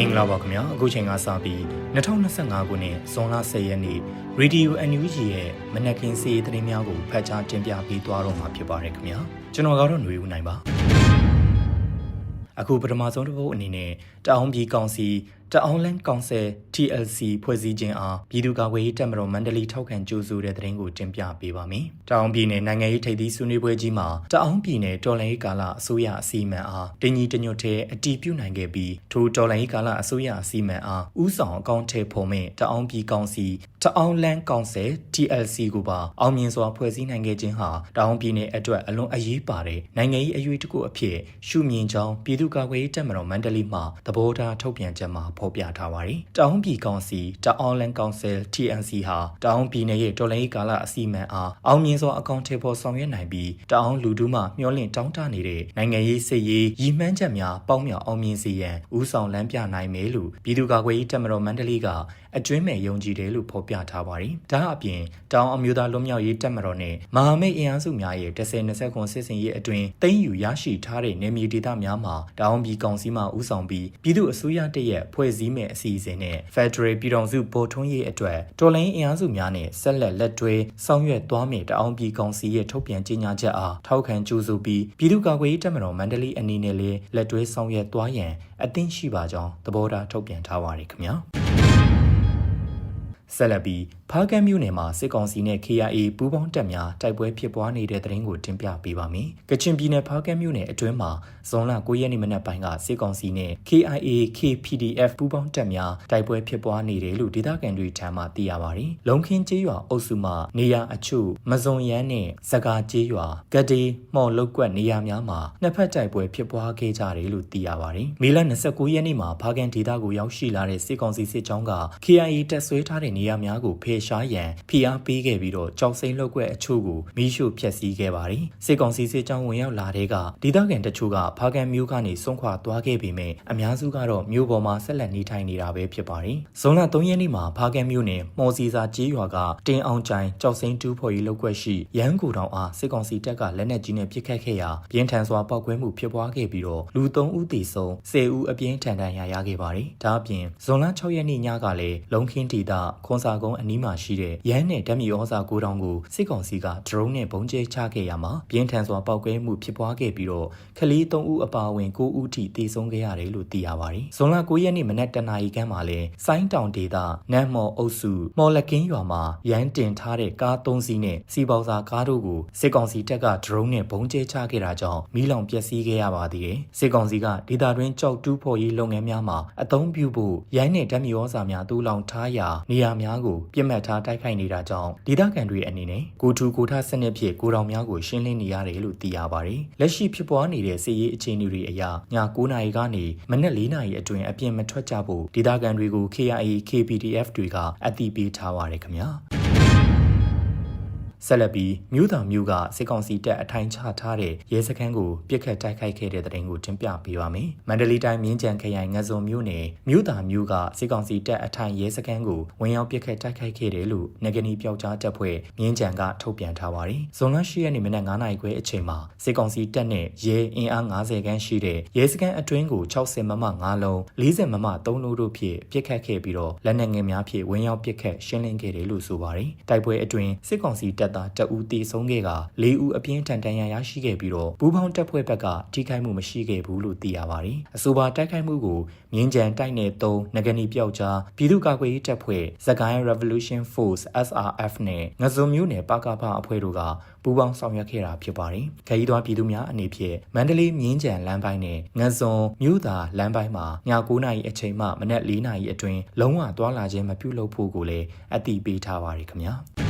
မင်္ဂလာပါခင်ဗျာအခုချိန်ကစပြီး2025ခုနှစ်ဇွန်လ10ရက်နေ့ Radio NUG ရဲ့မနက်ခင်းစီးရီးသတင်းများကိုဖတ်ကြားတင်ပြပေးသွားတော့မှာဖြစ်ပါတယ်ခင်ဗျာကျွန်တော်ကတော့ຫນွေဦးနိုင်ပါအခုပထမဆုံးတစ်ပုဒ်အနေနဲ့တအောင်ပြည်ကောင်စီ တအောင်လန်ကောင်ဆယ် TLC ဖွဲ့စည်းခြင်းအားပြည်သူ့ကာကွယ်ရေးတပ်မတော်မန္တလေးထောက်ခံကြိုးဆိုတဲ့သတင်းကိုတင်ပြပေးပါမယ်။တအောင်ပြည်နယ်နိုင်ငံရေးထိပ်သီးဆွေးနွေးပွဲကြီးမှာတအောင်ပြည်နယ်တော်လှန်ရေးကာလအစိုးရအစီအမံအားတင်ကြီးတညွတ်တဲ့အတီးပြုတ်နိုင်ခဲ့ပြီးထိုတော်လှန်ရေးကာလအစိုးရအစီအမံအားဥဆောင်အကောင့်ထဲပေါ်မဲ့တအောင်ပြည်ကောင်စီတအောင်လန်ကောင်ဆယ် TLC ကိုပါအောင်မြင်စွာဖွဲ့စည်းနိုင်ခဲ့ခြင်းဟာတအောင်ပြည်နယ်အတွက်အလွန်အရေးပါတဲ့နိုင်ငံရေးအရွေးတစ်ခုအဖြစ်ရှုမြင်ကြောင်းပြည်သူ့ကာကွယ်ရေးတပ်မတော်မန္တလေးမှသဘောထားထုတ်ပြန်ချက်မှာဖော်ပြထားပါတယ်။တောင်ပြည်ကောင်စီတအောင်လန်ကောင်ဆယ် TNC ဟာတောင်ပြည်နယ်ရဲ့တော်လှန်ရေးကာလအစီအမံအားအောင်မြင်စွာအကောင့်ထဲပေါ်ဆောင်ရွက်နိုင်ပြီးတောင်လူထုမှမျှော်လင့်တောင်းတနေတဲ့နိုင်ငံရေးစစ်ရေးရည်မှန်းချက်များပေါင်းမြောက်အောင်မြင်စေရန်ဦးဆောင်လမ်းပြနိုင်မယ်လို့ပြည်သူ့ကာကွယ်ရေးတပ်မတော်မန္တလေးကအတွင်းမဲ့ယုံကြည်တယ်လို့ဖော်ပြထားပါတယ်။ဒါအပြင်တောင်အမျိုးသားလွတ်မြောက်ရေးတပ်မတော်နဲ့မဟာမိတ်အင်အားစုများရဲ့10-20ခွန်စစ်စင်ရေးအတွင်းသိမ်းယူရရှိထားတဲ့နေမြေဒေသများမှာတောင်ပြည်ကောင်စီမှဦးဆောင်ပြီးပြည်သူ့အစိုးရတရက်ဖွဲ့စည်းမဲ့အစီအစဉ်နဲ့ Federal ပြည်ထောင်စုပေါ်ထွန်းရေးအတွက်တော်လိုင်းအင်အားစုများနဲ့ဆက်လက်လက်တွဲဆောင်ရွက်သွားမယ်တောင်ပြည်ကောင်စီရဲ့ထုတ်ပြန်ကြေညာချက်အားထောက်ခံကြိုးဆိုပြီးပြည်သူ့ကာကွယ်ရေးတပ်မတော်မန္တလေးအနေနဲ့လည်းလက်တွဲဆောင်ရွက်သွားရန်အသင့်ရှိပါကြောင်းသဘောထားထုတ်ပြန်ထားပါတယ်ခင်ဗျာ ဆက်လက်ပြီးဖားကန်းမြို့နယ်မှာစစ်ကောင်စီနဲ့ KIA ပူးပေါင်းတပ်များတိုက်ပွဲဖြစ်ပွားနေတဲ့တဲ့ရင်ကိုတင်ပြပေးပါမယ်။ကချင်ပြည်နယ်ဖားကန်းမြို့နယ်အတွင်းမှာဇွန်လ9ရက်နေ့မနက်ပိုင်းကစစ်ကောင်စီနဲ့ KIA KPDF ပူးပေါင်းတပ်များတိုက်ပွဲဖြစ်ပွားနေတယ်လို့ဒေသခံတွေထံမှသိရပါတယ်။လုံခင်းကျေးရွာအုပ်စုမှနေရာအချို့မဇွန်ရန်နဲ့စကားကျေးရွာကဒေမော်လုတ်ကွက်နေရာများမှာနှစ်ဖက်တိုက်ပွဲဖြစ်ပွားခဲ့ကြတယ်လို့သိရပါတယ်။မေလ29ရက်နေ့မှာဖားကန်းဒေသကိုရောက်ရှိလာတဲ့စစ်ကောင်စီစစ်ကြောင်းက KIA တပ်ဆွဲထားတဲ့နေရာများကိုဖေရှားရန်ဖိအားပေးခဲ့ပြီးတော့ကြောက်စိမ့်လောက်ွက်အချို့ကိုမီးရှို့ဖျက်ဆီးခဲ့ပါတယ်။စစ်ကောင်စီစစ်ကြောင်းဝင်ရောက်လာတဲ့ကဒေသခံတချို့ကဖားကန်မြို့ကနေစွန့်ခွာသွားခဲ့ပေမဲ့အများစုကတော့မြို့ပေါ်မှာဆက်လက်နေထိုင်နေတာပဲဖြစ်ပါတယ်။ဇွန်လ3ရက်နေ့မှာဖားကန်မြို့နယ်မော်စီစာကျေးရွာကတင်အောင်ချိုင်ကြောက်စိမ့်တူးဖော်ရေးလောက်ွက်ရှိရန်ကူတောင်အားစစ်ကောင်စီတပ်ကလက်နက်ကြီးနဲ့ပစ်ခတ်ခဲ့ရာပြင်းထန်စွာပောက်ကွဲမှုဖြစ်ပွားခဲ့ပြီးတော့လူ3ဦးသေဆုံး10ဦးအပြင်းထန်ဒဏ်ရာရခဲ့ပါတယ်။ဒါအပြင်ဇွန်လ6ရက်နေ့ညကလည်းလုံခင်းဒေသခွန်စာကုန်းအနီးမှာရှိတဲ့ရန်နဲ့ဓာတ်မြေဩဇာကိုတောင်ကိုစစ်ကောင်စီကဒရုန်းနဲ့ပုံကျဲချခဲ့ရမှာပြင်းထန်စွာပောက်ကွဲမှုဖြစ်ပွားခဲ့ပြီးတော့ခလီ3ဦးအပါအဝင်9ဦးထိသေဆုံးခဲ့ရတယ်လို့သိရပါတယ်။ဇွန်လ9ရက်နေ့မနက်တနာရီခန့်မှာလဲစိုင်းတောင်ဒေသနမ်းမော်အုပ်စုမော်လကင်းရွာမှာရန်တင်ထားတဲ့ကား3စီးနဲ့စီပေါစာကားတို့ကိုစစ်ကောင်စီတပ်ကဒရုန်းနဲ့ပုံကျဲချခဲ့တာကြောင့်မီးလောင်ပျက်စီးခဲ့ရပါသေးတယ်။စစ်ကောင်စီကဒေသတွင်းကြောက်တူးဖော်ရေးလုပ်ငန်းများမှာအသုံးပြုဖို့ရိုင်းနဲ့ဓာတ်မြေဩဇာများတူလောင်ထားရာနေရာများကိုပြစ်မှတ်ထားတိုက်ခိုက်နေတာကြောင့်ဒေသခံတွေအနေနဲ့ကိုထူကိုထစနစ်ဖြင့်ကိုတောင်များကိုရှင်းလင်းနေရတယ်လို့သိရပါတယ်။လက်ရှိဖြစ်ပွားနေတဲ့စစ်ရေးအခြေအနေတွေအရည9နာရီကနေမနက်4နာရီအတွင်းအပြင်မထွက်ကြဖို့ဒေသခံတွေကို KIA KPDF တွေက အသိပေးထားပါတယ်ခင်ဗျာ။ ဆက်လက်ပြီးမြို့တော်မြို့ကစစ်ကောင်စီတပ်အထိုင်ချထားတဲ့ရဲစခန်းကိုပြစ်ခတ်တိုက်ခိုက်ခဲ့တဲ့တဲ့တင်ကိုတင်ပြပေးပါမယ်။မန္တလေးတိုင်းမြင်းကြံခရိုင်ငဇုံမြို့နယ်မြို့တော်မြို့ကစစ်ကောင်စီတပ်အထိုင်ရဲစခန်းကိုဝင်ရောက်ပြစ်ခတ်တိုက်ခိုက်ခဲ့တယ်လို့ငကနီပျောက်ကြားတပ်ဖွဲ့မြင်းကြံကထုတ်ပြန်ထားပါတယ်။ဇွန်လ10ရက်နေ့မနက်9နာရီခွဲအချိန်မှာစစ်ကောင်စီတပ်နဲ့ရဲအင်အား90ခန်းရှိတဲ့ရဲစခန်းအတွင်းကို60မမ9လုံး40မမ3လုံးတို့ဖြင့်ပြစ်ခတ်ခဲ့ပြီးတော့လက်နက်ငယ်များဖြင့်ဝင်ရောက်ပြစ်ခတ်ရှင်းလင်းခဲ့တယ်လို့ဆိုပါတယ်။တိုက်ပွဲအတွင်းစစ်ကောင်စီတပ်သားတအူတေဆုံးခဲ့က၄ဦးအပြင်းထန်ဒဏ်ရာရရှိခဲ့ပြီးတော့ဘူပေါင်းတပ်ဖွဲ့ဘက်ကထိခိုက်မှုမရှိခဲ့ဘူးလို့သိရပါတယ်။အဆိုပါတိုက်ခိုက်မှုကိုမြင်းကြံတိုက်နယ်3ငကနီပြောက်ကြားပြည်သူ့ကာကွယ်ရေးတပ်ဖွဲ့သကိုင်း Revolution Force SRF နဲ့ငဇုံမျိုးနယ်ပကဖအဖွဲ့တို့ကပူးပေါင်းဆောင်ရွက်ခဲ့တာဖြစ်ပါတယ်။ခရီးသွားပြည်သူများအနေဖြင့်မန္တလေးမြင်းကြံလမ်းပိုင်းနဲ့ငဇုံမြို့သာလမ်းပိုင်းမှာည9:00နာရီအချိန်မှမနက်4:00နာရီအတွင်းလုံးဝသွားလာခြင်းမပြုလုပ်ဖို့ကိုလည်းအတည်ပြုထားပါတယ်ခင်ဗျာ။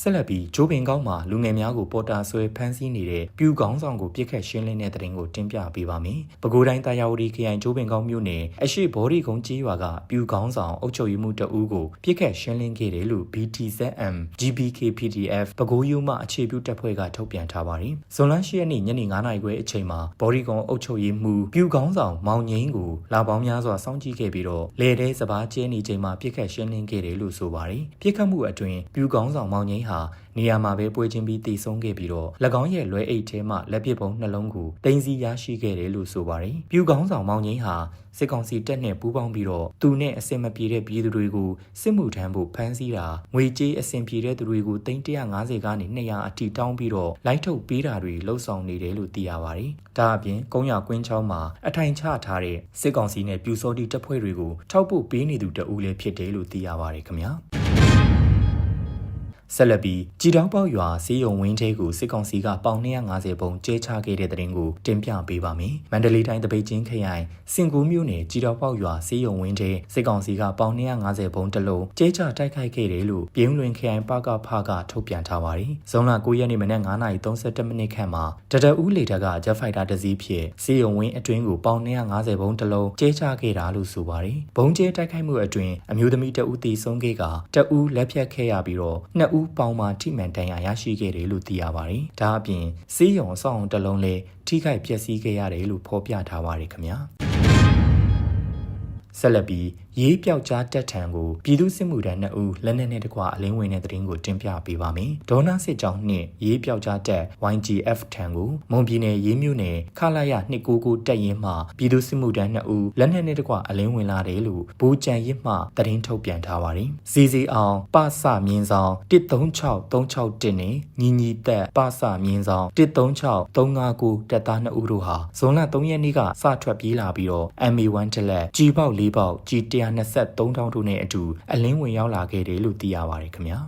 ဆက်လက်ပြီးဂျိုးပင်ကောင်းမှာလူငယ်များကိုပေါ်တာဆွဲဖမ်းဆီးနေတဲ့ပြူကောင်းဆောင်ကိုပြစ်ခတ်ရှင်းလင်းတဲ့တဲ့ရင်ကိုတင်ပြပေးပါမယ်။ပဲခူးတိုင်းတာယာဝတီခရိုင်ဂျိုးပင်ကောင်းမြို့နယ်အရှိဘော်ဒီကုန်းကြီးရွာကပြူကောင်းဆောင်အုပ်ချုပ်ရေးမှုတအူးကိုပြစ်ခတ်ရှင်းလင်းခဲ့တယ်လို့ BTZM GBK PDF ပဲခူးယူမှအခြေပြုတပ်ဖွဲ့ကထုတ်ပြန်ထားပါတယ်။ဇွန်လ10ရက်နေ့ညနေ9:00နာရီခွဲအချိန်မှာဘော်ဒီကုန်းအုပ်ချုပ်ရေးမှုပြူကောင်းဆောင်မောင်ငိမ့်ကိုလာပေါင်းများစွာစောင့်ကြည့်ခဲ့ပြီးတော့လေထဲစပားကျဲနေချိန်မှာပြစ်ခတ်ရှင်းလင်းခဲ့တယ်လို့ဆိုပါတယ်။ပြစ်ခတ်မှုအတွင်းပြူကောင်းဆောင်မောင်ငိမ့်င်းဟာနေရာမှာပဲပွဲချင်းပြီးတည်ဆုံးခဲ့ပြီးတော့၎င်းရဲ့လွဲအိတ်ထဲမှလက်ပစ်ပုံနှလုံးကိုတင်စီရရှိခဲ့တယ်လို့ဆိုပါတယ်။ပြူကောင်းဆောင်မောင်ငိမ့်ဟာစစ်ကောင်စီတပ်နဲ့ပူးပေါင်းပြီးတော့သူနဲ့အစင်မပြေတဲ့ပြည်သူတွေကိုစစ်မှုထမ်းဖို့ဖမ်းဆီးတာငွေကြေးအစင်ပြေတဲ့သူတွေကိုတိန်း150ကနေ200အထိတောင်းပြီးတော့လိုက်ထုတ်ပေးတာတွေလှုပ်ဆောင်နေတယ်လို့သိရပါတယ်။ဒါအပြင်ကုန်းရကွင်းချောင်းမှာအထိုင်ချထားတဲ့စစ်ကောင်စီနဲ့ပြူစောတိတပ်ဖွဲ့တွေကိုထောက်ပို့ပေးနေသူတအူးလည်းဖြစ်တယ်လို့သိရပါတယ်ခင်ဗျာ။ ဆက်လက်ပြီးကြည်တောင်းပေါက်ရွာစီးရုံဝင်းထဲကိုစစ်ကောင်စီကပေါင်250ပုံကျဲချခဲ့တဲ့တဲ့ရင်ကိုတင်ပြပေးပါမယ်။မန္တလေးတိုင်းတပိတ်ချင်းခရိုင်စင်ကူးမြို့နယ်ကြည်တောင်းပေါက်ရွာစီးရုံဝင်းထဲစစ်ကောင်စီကပေါင်250ပုံတစ်လုံးကျဲချတိုက်ခိုက်ခဲ့တယ်လို့ပြင်းလွင်ခရိုင်ပကဖကထုတ်ပြန်ထားပါတယ်။ဇွန်လ9ရက်နေ့မနက်9:32မိနစ်ခန့်မှာတတဦးလေတပ်ကဂျက်ဖိုက်တာတစ်စီးဖြင့်စီးရုံဝင်းအတွင်းကိုပေါင်250ပုံတစ်လုံးကျဲချခဲ့တာလို့ဆိုပါတယ်။ဘုံကျဲတိုက်ခိုက်မှုအတွင်းအမျိုးသမီးတဦးတည်ဆုံးခဲ့ကတဦးလက်ဖြတ်ခဲ့ရပြီးတော့နှစ်ဦးပေါင်မှာထိမှန်တန်ရာရရှိခဲ့တယ်လို့သိရပါတယ်။ဒါအပြင်စီးရုံအဆောင်တစ်လုံးလည်းထိခိုက်ပျက်စီးခဲ့ရတယ်လို့ဖော်ပြထားပါတယ်ခင်ဗျာ။ ဆက်လက်ပြီးရေးပြောက်ကြားတက်ထံကိုပြည်သူစစ်မှုထမ်း2ဦးလက်နက်နဲ့တကွအလင်းဝင်တဲ့တရင်ကိုတင်ပြပေးပါမယ်။ဒေါနာစစ်ကြောင်းနှင့်ရေးပြောက်ကြားတက် YGF ထံကိုမွန်ပြည်နယ်ရေးမြို့နယ်ခလာရ299တက်ရင်မှပြည်သူစစ်မှုထမ်း2ဦးလက်နက်နဲ့တကွအလင်းဝင်လာတယ်လို့ဘူကြံရစ်မှတရင်ထုတ်ပြန်ထားပါတယ်။စီစီအောင်ပစမြင်းဆောင်136361နဲ့ညီညီတက်ပစမြင်းဆောင်136359တက်သား2ဦးတို့ဟာဇွန်လ3ရက်နေ့ကစထွက်ပြေးလာပြီးတော့ MA1 တက်လက်ကြီးပေါက်၄ပေါက် G123 တောင်းတို့နဲ့အတူအလင်းဝင်ရောက်လာခဲ့တယ်လို့သိရပါတယ်ခင်ဗျာ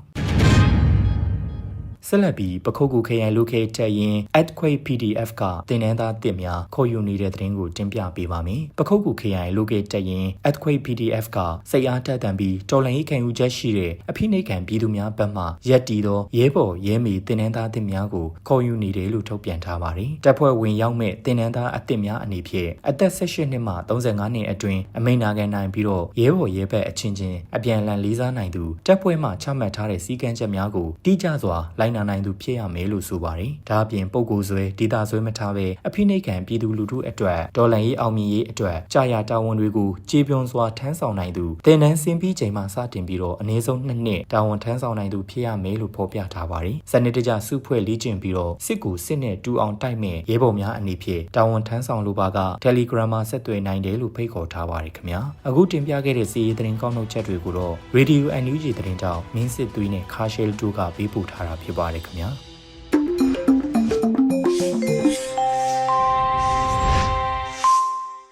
ဆက်လက်ပြီးပခုတ်ကူခရိုင်လူခေတက်ရင် Earthquake PDF ကတင်နန်းသားတစ်များခေါ်ယူနေတဲ့သတင်းကိုတင်ပြပေးပါမယ်။ပခုတ်ကူခရိုင်လူခေတက်ရင် Earthquake PDF ကစိတ်အားတက်တန်ပြီးတော်လှန်ရေးခံယူချက်ရှိတဲ့အဖိနှိတ်ခံပြည်သူများဘက်မှရက်တီသောရဲဘော်ရဲမေတင်နန်းသားတစ်များကိုခေါ်ယူနေတယ်လို့ထုတ်ပြန်ထားပါတယ်။တပ်ဖွဲ့ဝင်ရောက်မဲ့တင်နန်းသားအသစ်များအနေဖြင့်အသက်18နှစ်မှ35နှစ်အတွင်းအမိန့်နာခံနိုင်ပြီးတော့ရဲဘော်ရဲဘက်အချင်းချင်းအပြန်အလှန်လေးစားနိုင်သူတပ်ဖွဲ့မှချမှတ်ထားတဲ့စည်းကမ်းချက်များကိုတိကျစွာလိုက်နာနိုင်သူဖြစ်ရမယ်လို့ဆိုပါတယ်။ဒါအပြင်ပုံကိုယ်ဆွဲဒေတာဆွဲမထားဘဲအဖိနှိတ်ခံပြည်သူလူထုအတွက်ဒေါ်လန်ရေးအောင်မြင်ရေးအတွက်ကြာရတာဝန်တွေကိုကြေပြွန်စွာထမ်းဆောင်နိုင်သူတင်နန်းစင်ပြီးချိန်မှစတင်ပြီးတော့အနည်းဆုံးနှစ်နှစ်တာဝန်ထမ်းဆောင်နိုင်သူဖြစ်ရမယ်လို့ဖော်ပြထားပါတယ်။စနစ်တကျစုဖွဲ့လေ့ကျင့်ပြီးတော့စစ်ကူစစ်နဲ့တူအောင်တိုက်မဲ့ရဲဘော်များအနေဖြင့်တာဝန်ထမ်းဆောင်လိုပါက Telegram မှာဆက်သွယ်နိုင်တယ်လို့ဖိတ်ခေါ်ထားပါတယ်ခင်ဗျာ။အခုတင်ပြခဲ့တဲ့စီးရီးသတင်းကောက်နှုတ်ချက်တွေကိုတော့ Radio NUG သတင်းတောက်မင်းစစ်သွေးနဲ့ Carshell တို့ကပေးပို့ထားတာဖြစ်ပါတယ်ခင်ဗျာ။